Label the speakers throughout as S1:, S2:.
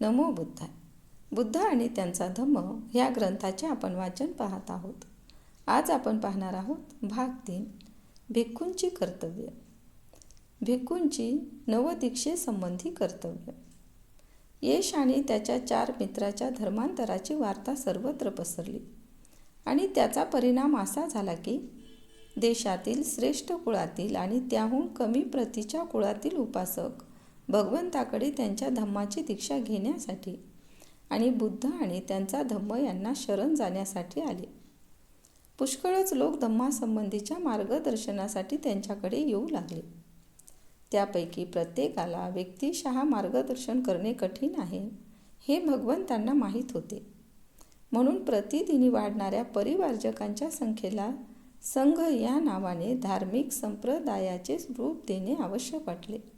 S1: नमो बुद्धाय बुद्ध आणि त्यांचा धम्म ह्या ग्रंथाचे आपण वाचन पाहत आहोत. आज आपण पाहणार आहोत भाग तीन भिक्खूंची कर्तव्य. भिक्खूंची नवदीक्षेसंबंधी कर्तव्य. यश आणि त्याच्या चार मित्राच्या धर्मांतराची वार्ता सर्वत्र पसरली. आणि त्याचा परिणाम असा झाला की देशातील श्रेष्ठ कुळातील आणि त्याहून कमी प्रतीच्या कुळातील उपासक भगवंताकडे त्यांच्या धम्माची दीक्षा घेण्यासाठी आणि बुद्ध आणि त्यांचा धम्म यांना शरण जाण्यासाठी आले. पुष्कळच लोक धम्मासंबंधीच्या मार्गदर्शनासाठी त्यांच्याकडे येऊ लागले. त्यापैकी प्रत्येकाला व्यक्तिशः मार्गदर्शन करणे कठीण आहे हे भगवंतांना माहीत होते. म्हणून प्रतिदिनी वाढणाऱ्या परिवारजकांच्या संख्येला संघ या नावाने धार्मिक संप्रदायाचे रूप देणे आवश्यक वाटले.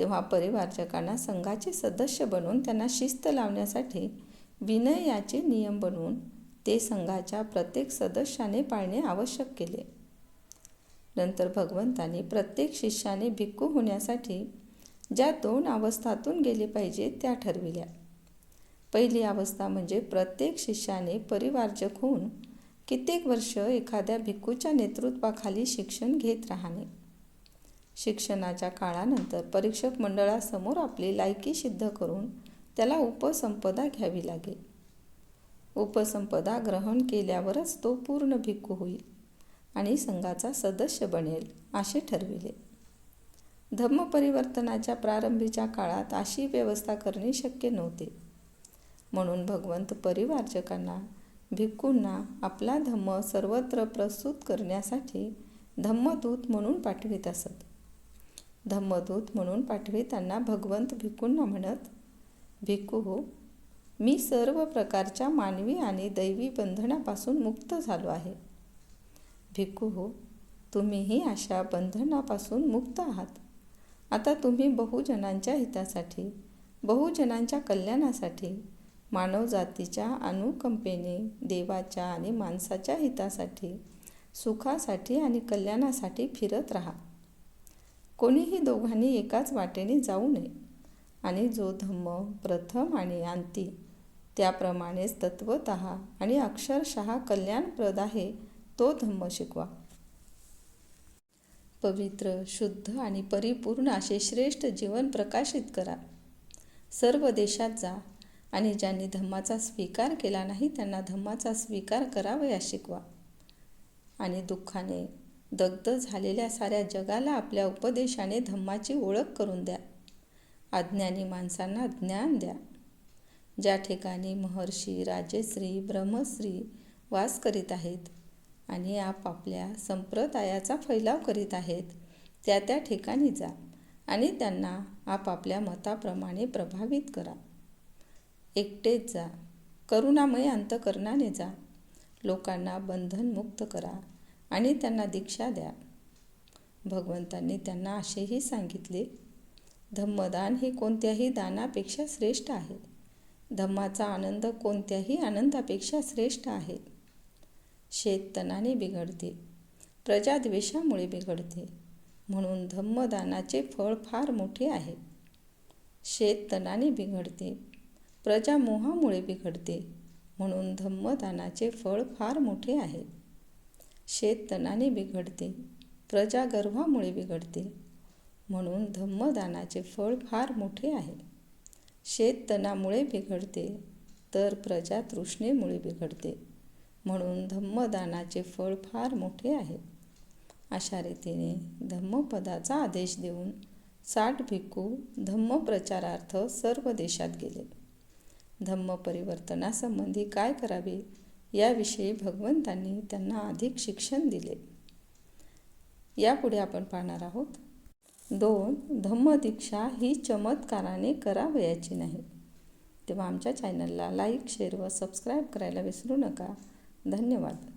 S1: तेव्हा परिवारजकांना संघाचे सदस्य बनवून त्यांना शिस्त लावण्यासाठी विनयाचे नियम बनवून ते संघाच्या प्रत्येक सदस्याने पाळणे आवश्यक केले. नंतर भगवंतांनी प्रत्येक शिष्याने भिक्खू होण्यासाठी ज्या दोन अवस्थातून गेले पाहिजे त्या ठरविल्या. पहिली अवस्था म्हणजे प्रत्येक शिष्याने परिवारजक होऊन कित्येक वर्ष एखाद्या भिक्खूच्या नेतृत्वाखाली शिक्षण घेत राहणे. शिक्षणाच्या काळानंतर परीक्षक मंडळासमोर आपली लायकी सिद्ध करून त्याला उपसंपदा घ्यावी लागेल. उपसंपदा ग्रहण केल्यावरच तो पूर्ण भिक्खू होईल आणि संघाचा सदस्य बनेल असे ठरविले. धम्मपरिवर्तनाच्या प्रारंभीच्या काळात अशी व्यवस्था करणे शक्य नव्हते. म्हणून भगवंत परिवारजकांना भिक्खूंना आपला धम्म सर्वत्र प्रस्तुत करण्यासाठी धम्मदूत म्हणून पाठवित असत. धम्मदूत म्हणून पाठविताना भगवंत भिकूंना म्हणत भिकू हो मी सर्व प्रकारच्या मानवी आणि दैवी बंधनापासून मुक्त झालो आहे. भिक्खू हो तुम्हीही अशा बंधनापासून मुक्त आहात. आता तुम्ही बहुजनांच्या हितासाठी बहुजनांच्या कल्याणासाठी मानवजातीच्या अनुकंपेने देवाच्या आणि माणसाच्या हितासाठी सुखासाठी आणि कल्याणासाठी फिरत राहा. कोणीही दोघांनी एकाच वाटेने जाऊ नये. आणि जो धम्म प्रथम आणि अंती त्याप्रमाणेच तत्वत आणि अक्षरशः कल्याणप्रद आहे तो धम्म शिकवा. पवित्र शुद्ध आणि परिपूर्ण असे श्रेष्ठ जीवन प्रकाशित करा. सर्व देशात जा आणि ज्यांनी धम्माचा स्वीकार केला नाही त्यांना धम्माचा स्वीकार करावयास शिकवा. आणि दुःखाने दग्ध झालेल्या साऱ्या जगाला आपल्या उपदेशाने धम्माची ओळख करून द्या. अज्ञानी माणसांना ज्ञान द्या. ज्या ठिकाणी महर्षी राजेश्री ब्रह्मश्री वास करीत आहेत आणि आपापल्या संप्रदायाचा फैलाव करीत आहेत त्या त्या ठिकाणी जा आणि त्यांना आपापल्या मताप्रमाणे प्रभावित करा. एकटेच जा. करुणामय अंतकरणाने जा. लोकांना बंधनमुक्त करा. आणि त्यांना दीक्षा द्या. भगवंतांनी त्यांना असेही सांगितले धम्मदान हे कोणत्याही दानापेक्षा श्रेष्ठ आहे. धम्माचा आनंद कोणत्याही आनंदापेक्षा श्रेष्ठ आहे. शेततनाने बिघडते प्रजाद्वेषामुळे बिघडते. म्हणून धम्मदानाचे फळ फार मोठे आहे. शेततनाने बिघडते प्रजामोहामुळे बिघडते. म्हणून धम्मदानाचे फळ फार मोठे आहे. शेत तणाने बिघडते. प्रजा गर्भामुळे बिघडते. म्हणून धम्मदानाचे फळ फार मोठे आहे. शेत तणामुळे बिघडते तर प्रजा तृष्णेमुळे बिघडते. म्हणून धम्मदानाचे फळ फार मोठे आहे. अशा रीतीने धम्मपदाचा आदेश देऊन साठ भिक्खू धम्मप्रचारार्थ सर्व देशात गेले. धम्म परिवर्तनासंबंधी काय करावे? याविषयी भगवंतांनी त्यांना अधिक शिक्षण दिले. यापुढे आपण पाहणार आहोत. दोन धम्मदीक्षा ही चमत्काराने करावयाची नाही. तेव्हा आमच्या चॅनलला लाईक शेअर व सबस्क्राईब करायला विसरू नका. धन्यवाद.